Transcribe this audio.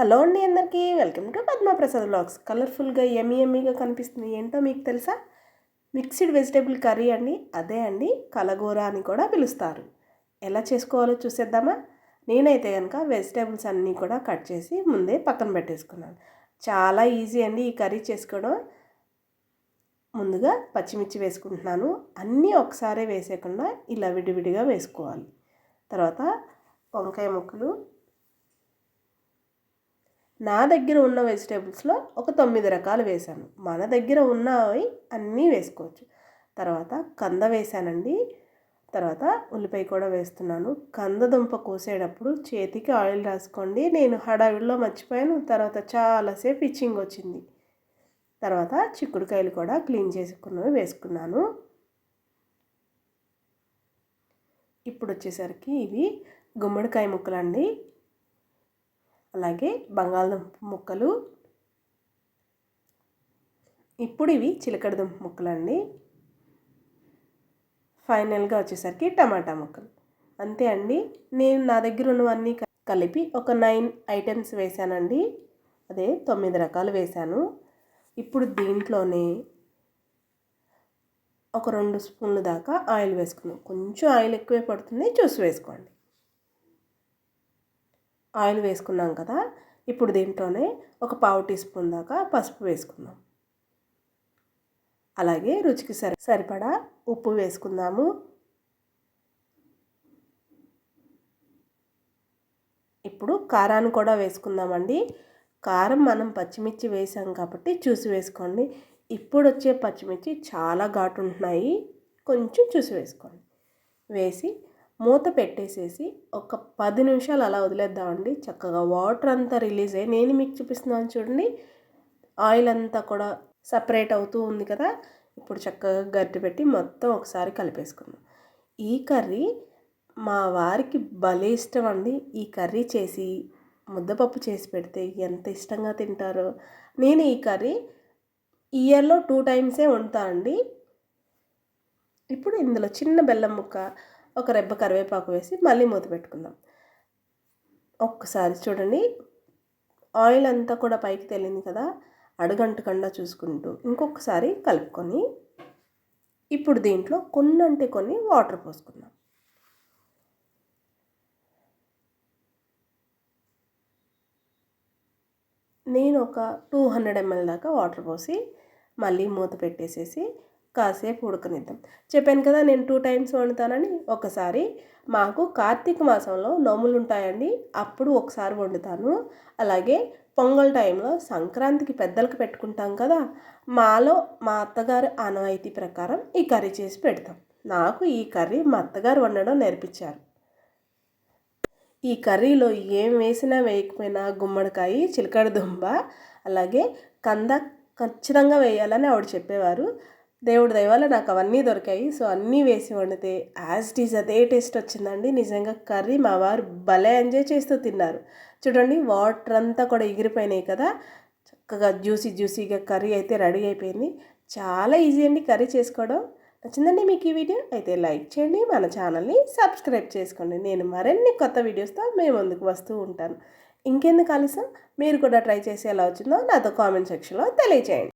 Hello అండి అందరికీ. Welcome to Padma Prasad blogs కలర్ఫుల్గా ఎమ్మి ఎమ్మిగా కనిపిస్తుంది. ఏంటో మీకు తెలుసా? మిక్స్డ్ వెజిటేబుల్ కర్రీ అండి. అదే అండి కలగూర అని కూడా పిలుస్తారు. ఎలా చేసుకోవాలో చూసేద్దామా? నేనైతే కనుక వెజిటేబుల్స్ అన్నీ కూడా కట్ చేసి ముందే పక్కన పెట్టేసుకున్నాను. చాలా ఈజీ అండి ఈ కర్రీ చేసుకోవడం. ముందుగా పచ్చిమిర్చి వేసుకుంటున్నాను. అన్నీ ఒకసారే వేసేయకుండా ఇలా విడివిడిగా వేసుకోవాలి. తర్వాత వంకాయ ముక్కలు నా దగ్గర ఉన్న వెజిటేబుల్స్లో ఒక తొమ్మిది రకాలు వేశాను. మన దగ్గర ఉన్నవి అన్నీ వేసుకోవచ్చు. తర్వాత కంద వేశానండి. తర్వాత ఉల్లిపాయ కూడా వేస్తున్నాను. కందదుంప కోసేటప్పుడు చేతికి ఆయిల్ రాసుకోండి. నేను హడావిడిలో మర్చిపోయాను. తర్వాత చాలాసేపు ఇచ్చింగ్ వచ్చింది. తర్వాత చిక్కుడుకాయలు కూడా క్లీన్ చేసుకున్నవి వేసుకున్నాను. ఇప్పుడు వచ్చేసరికి ఇవి గుమ్మడికాయ ముక్కలండి. అలాగే బంగాళదుంప ముక్కలు. ఇప్పుడు ఇవి చిలకడదుంప ముక్కలు అండి ఫైనల్గా వచ్చేసరికి టమాటా ముక్కలు. అంతే అండి. నేను నా దగ్గర ఉన్నవన్నీ కలిపి ఒక నైన్ ఐటమ్స్ వేసానండి. అదే తొమ్మిది రకాలు వేశాను ఇప్పుడు దీంట్లోనే ఒక రెండు స్పూన్లు దాకా ఆయిల్ వేసుకున్నాం కొంచెం ఆయిల్ ఎక్కువే పడుతుంది చూసి వేసుకోండి. ఆయిల్ వేసుకున్నాం కదా ఇప్పుడు దీంట్లోనే ఒక పావు టీ స్పూన్ దాకా పసుపు వేసుకుందాం. అలాగే రుచికి సరి సరిపడా ఉప్పు వేసుకుందాము. ఇప్పుడు కారాన్ని కూడా వేసుకుందామండి. కారం మనం పచ్చిమిర్చి వేసాం కాబట్టి చూసి వేసుకోండి. ఇప్పుడు వచ్చే పచ్చిమిర్చి చాలా ఘాటు ఉంటున్నాయి. కొంచెం చూసి వేసుకోండి. వేసి మూత పెట్టేసేసి ఒక పది నిమిషాలు అలా వదిలేద్దామండి. చక్కగా వాటర్ అంతా రిలీజ్ అయ్యి నేను మీకు చూపిస్తున్నాను చూడండి ఆయిల్ అంతా కూడా సపరేట్ అవుతూ ఉంది కదా. ఇప్పుడు చక్కగా గట్టి పెట్టి మొత్తం ఒకసారి కలిపేసుకుందాం. ఈ కర్రీ మా వారికి భలే ఇష్టం అండి. ఈ కర్రీ చేసి ముద్దపప్పు చేసి పెడితే ఎంత ఇష్టంగా తింటారో. నేను ఈ కర్రీ ఇయర్లో టూ టైమ్సే వండుతా అండి. ఇప్పుడు ఇందులో చిన్న బెల్లం ముక్క ఒక రెబ్బ కరివేపాకు వేసి మళ్ళీ మూత పెట్టుకుందాం. ఒక్కసారి చూడండి. ఆయిల్ అంతా కూడా పైకి తెలియదు కదా అడుగంటకుండా చూసుకుంటూ ఇంకొకసారి కలుపుకొని ఇప్పుడు దీంట్లో కొన్ని అంటే కొన్ని వాటర్ పోసుకుందాం. నేను ఒక టూ హండ్రెడ్ ఎంఎల్ దాకా వాటర్ పోసి మళ్ళీ మూత పెట్టేసేసి కాసేపు ఉడకనిద్దాం. చెప్పాను కదా నేను టూ టైమ్స్ వండుతానని ఒకసారి మాకు కార్తీక మాసంలో నోములు ఉంటాయండి అప్పుడు ఒకసారి వండుతాను. అలాగే పొంగల్ టైంలో సంక్రాంతికి పెద్దలకు పెట్టుకుంటాం కదా మాలో మా అత్తగారు ఆనవాయితీ ప్రకారం ఈ కర్రీ చేసి పెడతాం. నాకు ఈ కర్రీ మా అత్తగారు వండడం నేర్పించారు. ఈ కర్రీలో ఏం వేసినా వేయకపోయినా గుమ్మడికాయ చిలకడ దుంబ అలాగే కంద ఖచ్చితంగా వేయాలని ఆవిడ చెప్పేవారు. దేవుడి దయవల్ల నాకు అవన్నీ దొరికాయి. సో అన్నీ వేసి వండితే యాజ్ ఇట్ ఈజ్ అదే టేస్ట్ వచ్చిందండి. నిజంగా కర్రీ మా వారు భలే ఎంజాయ్ చేస్తూ తిన్నారు. చూడండి వాటర్ అంతా కూడా ఎగిరిపోయినాయి కదా. చక్కగా జ్యూసీ జ్యూసీగా కర్రీ అయితే రెడీ అయిపోయింది. చాలా ఈజీ అండి కర్రీ చేసుకోవడం. నచ్చిందండి మీకు ఈ వీడియో? అయితే లైక్ చేయండి మన ఛానల్ని సబ్స్క్రైబ్ చేసుకోండి. నేను మరిన్ని కొత్త వీడియోస్తో మేము ముందుకు వస్తూ ఉంటాను. ఇంకెందుకు ఆలస్యం? మీరు కూడా ట్రై చేసి ఎలా వచ్చిందో నాతో కామెంట్ సెక్షన్లో తెలియచేయండి.